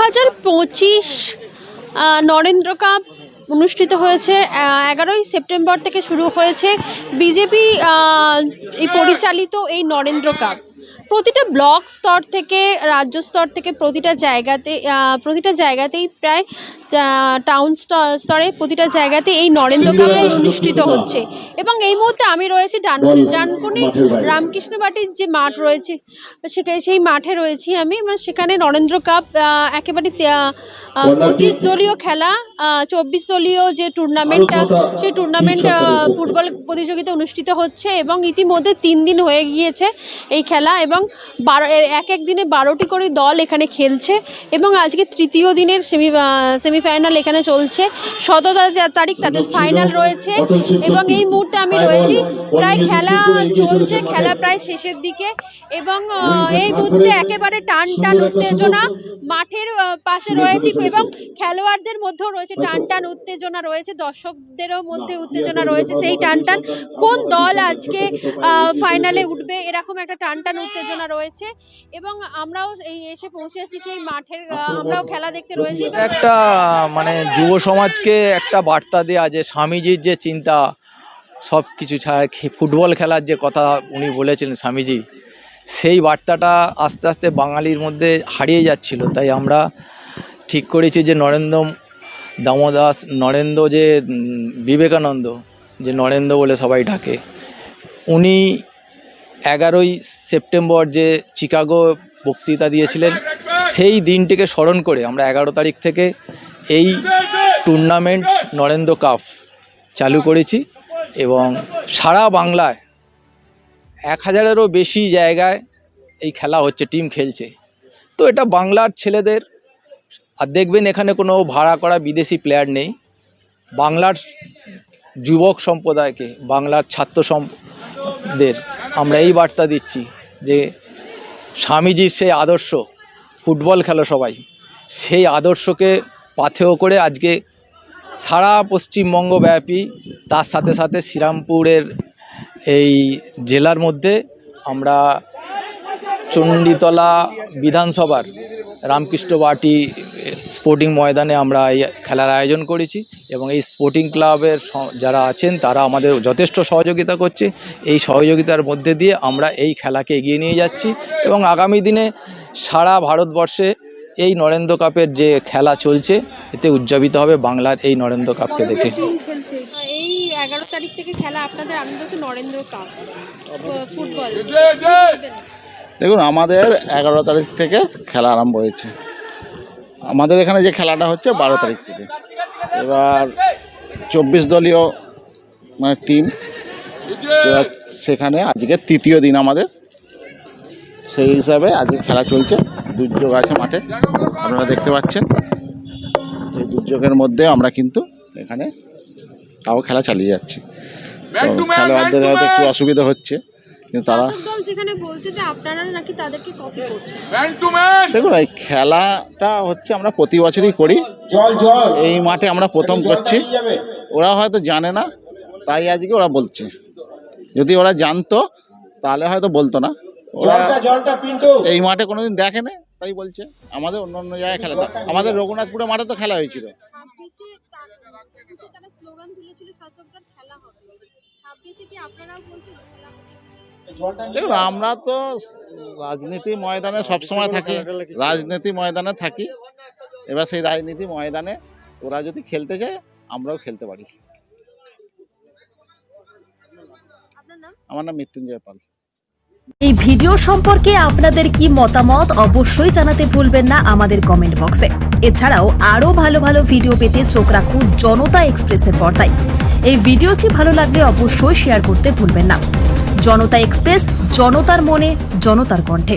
হাজার পঁচিশ নরেন্দ্র কাপ অনুষ্ঠিত হয়েছে এগারোই সেপ্টেম্বর থেকে শুরু হয়েছে। বিজেপি পরিচালিত এই নরেন্দ্র কাপ। প্রতিটা ব্লক স্তর থেকে রাজ্য স্তর থেকে প্রতিটা জায়গাতে প্রতিটা জায়গাতেই প্রায় টাউন স্তর- স্তরে প্রতিটা জায়গাতে এই নরেন্দ্র কাপ অনুষ্ঠিত হচ্ছে। এবং এই মুহূর্তে আমি রয়েছি ডানকুনি ডানকুনি রামকৃষ্ণ বাটির যে মাঠ রয়েছে সেখানে সেই মাঠে রয়েছি আমি। সেখানে নরেন্দ্র কাপ একেবারে পঁচিশ দলীয় খেলা চব্বিশ দলীয় যে টুর্নামেন্ট সেই টুর্নামেন্ট ফুটবল প্রতিযোগিতা অনুষ্ঠিত হচ্ছে এবং ইতিমধ্যে তিন দিন হয়ে গিয়েছে এই খেলা। এবং বারো এক এক দিনে বারোটি করে দল এখানে খেলছে এবং আজকে তৃতীয় দিনের সেমি সেমিফাইনাল এখানে চলছে। সতেরো তারিখ তাদের ফাইনাল রয়েছে এবং এই মুহূর্তে আমি রয়েছি। প্রায় খেলা চলছে খেলা প্রায় শেষের দিকে এবং এই মুহূর্তে একেবারে টান টান উত্তেজনা মাঠের পাশে রয়েছি এবং খেলোয়াড়দের মধ্যেও রয়েছে টান টান উত্তেজনা রয়েছে দর্শকদেরও মধ্যে উত্তেজনা রয়েছে সেই টান টান। কোন দল আজকে ফাইনালে উঠবে? এরকম একটা টান টান উত্তেজনা রয়েছে এবং আমরাও এই এসে পৌঁছেছি সেই মাঠের আমরাও খেলা দেখতে রয়েছি। একটা মানে যুব সমাজকে একটা বার্তা দেওয়া যে স্বামীজির যে চিন্তা সব কিছু ছাড়া ফুটবল খেলার যে কথা উনি বলেছিলেন স্বামীজি সেই বার্তাটা আস্তে আস্তে বাঙালির মধ্যে হারিয়ে যাচ্ছিল। তাই আমরা ঠিক করেছি যে নরেন্দ্র দামোদাস নরেন্দ্র যে বিবেকানন্দ যে নরেন্দ্র বলে সবাই ডাকে উনি এগারোই সেপ্টেম্বর যে চিকাগো বক্তৃতা দিয়েছিলেন, সেই দিনটিকে স্মরণ করে আমরা এগারো তারিখ থেকে এই টুর্নামেন্ট নরেন্দ্র কাপ চালু করেছি এবং সারা বাংলায় এক হাজারেরও বেশি জায়গায় এই খেলা হচ্ছে টিম খেলছে। তো এটা বাংলার ছেলেদের, আর দেখবেন এখানে কোনো ভাড়া করা বিদেশি প্লেয়ার নেই। বাংলার যুবক সম্প্রদায়কে, বাংলার ছাত্র সম্পদের আমরা এই বার্তা দিচ্ছি যে স্বামীজির সেই আদর্শ, ফুটবল খেলো সবাই। সেই আদর্শকে পাথেয় করে আজকে সারা পশ্চিমবঙ্গব্যাপী তার সাথে সাথে শ্রীরামপুরের এই জেলার মধ্যে আমরা চণ্ডীতলা বিধানসভার রামকৃষ্ণ বাটি স্পোর্টিং ময়দানে আমরা এই খেলার আয়োজন করেছি এবং এই স্পোর্টিং ক্লাবের যারা আছেন তারা আমাদের যথেষ্ট সহযোগিতা করছে। এই সহযোগিতার মধ্যে দিয়ে আমরা এই খেলাকে এগিয়ে নিয়ে যাচ্ছি এবং আগামী দিনে সারা ভারতবর্ষে এই নরেন্দ্র কাপের যে খেলা চলছে এতে উদযাপিত হবে বাংলার এই নরেন্দ্র কাপকে দেখে। এই এগারো তারিখ থেকে খেলা আপনাদের আনন্দ হচ্ছে নরেন্দ্র কাপ ফুটবল। দেখুন আমাদের এগারো তারিখ থেকে খেলা আরম্ভ হয়েছে। আমাদের এখানে যে খেলাটা হচ্ছে বারো তারিখ থেকে। এবার চব্বিশ দলীয় মানে টিম এবার সেখানে আজকে তৃতীয় দিন আমাদের। সেই হিসাবে আজকে খেলা চলছে। দুর্যোগ আছে মাঠে। আপনারা দেখতে পাচ্ছেন। এই দুর্যোগের মধ্যে আমরা কিন্তু এখানে তাও খেলা চালিয়ে যাচ্ছি। তো খেলোয়াড়দের হয়তো একটু অসুবিধা হচ্ছে। কিন্তু তারা যেখানে বলছে যে আপনারা নাকি তাদেরকে কপি করছেন। দেখুন এই খেলাটা হচ্ছে আমরা প্রতি বছরই করি। এই মাঠে আমরা প্রথম করছি। ওরা হয়তো জানে না তাই আজকে ওরা বলছে। যদি ওরা জানতো তাহলে হয়তো বলতো না। ওরা এই মাঠে কোনোদিন দেখে না তাই বলছে। আমাদের অন্য অন্য জায়গায় খেলা। আমাদের রঘুনাথপুরে মাঠে তো খেলা হয়েছিল। ছাব্বিশে ছাব্বিশে তারা স্লোগান তুলেছিল খেলা হবে। ছাব্বিশে কি আপনারাও বলছেন খেলা হবে দেখুন আমরা তো রাজনীতি ময়দানে সবসময় থাকি। রাজনীতি ময়দানে থাকি। এবার সেই রাজনীতি ময়দানে ওরা যদি খেলতে যায় আমরাও খেলতে পারি। আমার নাম মৃত্যুঞ্জয় পাল। এই ভিডিও সম্পর্কে আপনাদের কি মতামত অবশ্যই জানাতে ভুলবেন না আমাদের কমেন্ট বক্সে এছাড়াও আরও ভালো ভালো ভিডিও পেতে চোখ রাখুন জনতা এক্সপ্রেসের পর্দায়। এই ভিডিওটি ভালো লাগলে অবশ্যই শেয়ার করতে ভুলবেন না। জনতা এক্সপ্রেস জনতার মনে জনতার কণ্ঠে।